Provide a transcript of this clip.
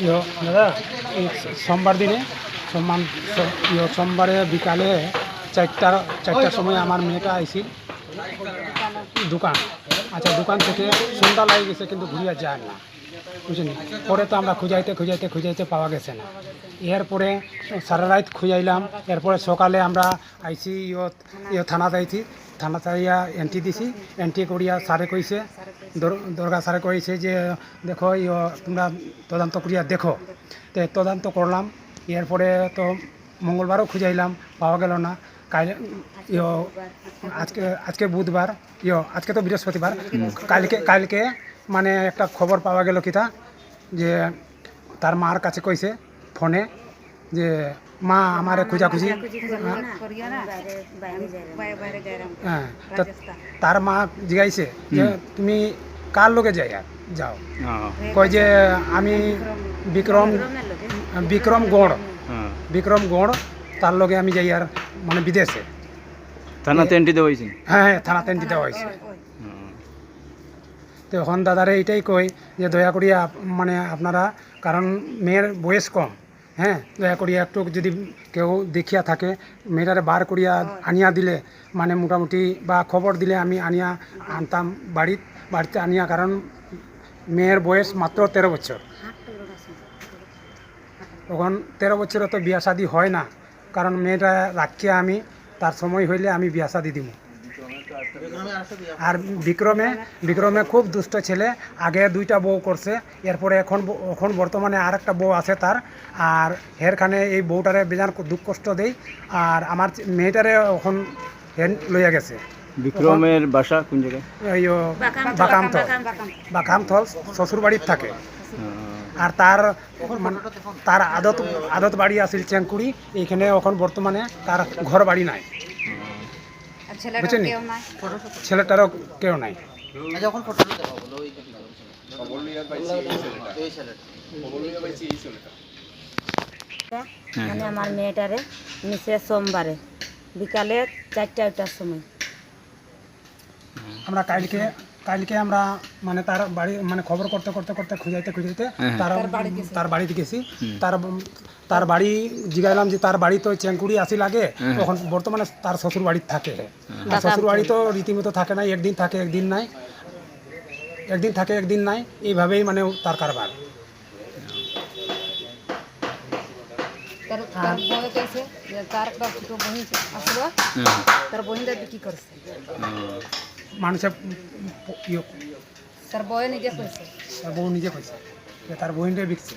ইয়ো দাদা সোমবার দিনে, সোমবার সো- সোমবারে বিকালে চারটার চারটার সময় আমার মেয়েটা আইসি দোকান। আচ্ছা দোকান থেকে সন্ধ্যা লাগে গেছে, কিন্তু ঘুরিয়া যায় না। বুঝলি পরে তো আমরা খুঁজাইতে খুঁজাইতে খুঁজাইতে পাওয়া গেছে না। এরপরে সারা রাত খুঁজাইলাম। এরপরে সকালে আমরা আইসি, ইয়ো ইয়ো থানাতে আইছি। থানা তাইয়া এন্ট্রি দিছি। এন্ট্রি করিয়া স্যারে কইছে দরগা স্যারে কইছে যে, দেখো তোমরা তদন্ত করিয়া দেখো। তো তদন্ত করলাম, এরপরে তো মঙ্গলবারও খুঁজাইলাম, পাওয়া গেল না। কাল ইয়ো, আজকে আজকে বুধবার, ইয়ো, আজকে তো বৃহস্পতিবার, কালকে কালকে মানে একটা খবর পাওয়া গেল কিতা, যে তার মার কাছে কইছে ফোনে যে মা আমারে খুঁজাখুঁজি। হ্যাঁ তার মা জিগাইছে যে তুমি কার লোকে যাই যাও। কয় যে আমি বিক্রম বিক্রম গড়। বিক্রম গড় তার লগে আমি যাই আর মানে বিদেশে। থানাতে এন্ট্রি দেওয়া হয়েছে? হ্যাঁ হ্যাঁ থানাতে দিতে হয়েছে। তো এখন দাদারে এইটাই কই যে দয়া করিয়া আপ- মানে আপনারা কারণ মেয়ের বয়স কম। হ্যাঁ। দয়া করিয়া একটু যদি কেউ দেখিয়া থাকে, মেয়েটারে বার করিয়া আনিয়া দিলে মানে মোটামুটি বা খবর দিলে আমি আনিয়া আনতাম বাড়িত, বাড়িতে আনিয়া, কারণ মেয়ের বয়স মাত্র তেরো বছর। তখন তেরো বছরে তো বিয়া হয় না, কারণ মেয়েটা রাখিয়া আমি, তার সময় হইলে আমি বিয়া শাদি দিব আর বিক্রমে বিক্রমে খুব দুষ্ট ছেলে। আগে দুইটা বউ করছে এরপরে এখন এখন বর্তমানে আর একটা বউ আছে তার। আর হেরখানে এই বউটারে বেজান দুঃখ কষ্ট দেই। আর আমার মেয়েটারে এখন হেন লইয়া গেছে। বিক্রমের বাসা কোন জায়গায়? বাকামথল বাকামথল শ্বশুর বাড়ির থাকে। আর তার তার আদত আদত বাড়ি আছিল চেঙ্কুড়ি এইখানে এখন বর্তমানে তার ঘর বাড়ি নাই। বুঝছেন ছেলেটারও কেউ নাই। মানে আমার মেয়েটারে নিচে সোমবারে বিকালে চারটা আটটার সময়। আমরা কালকে কালকে আমরা মানে তার বাড়ি মানে খবর করতে করতে করতে খুঁজাইতে খুঁজাইতে তার তার বাড়িতে গেছি। তার তার বাড়ি জিগাইলাম যে তার বাড়ি তো চেঙ্কুড়ি আসিল আগে তখন বর্তমানে তার শ্বশুর বাড়িতে থাকে। আর শ্বশুর বাড়ি তো রীতিমতো থাকে না একদিন থাকে একদিন নাই। একদিন থাকে একদিন নাই এইভাবেই মানে তার কারবার। তার তার বয়ে তার একটা ছোট বহিন আসলো। তার বহিনটা বিক্রি করছে। মানুষের ইয়ে তার বউ নিজে কইছে? তার বউ নিজে কইছে। তার বহিনটা বিকছে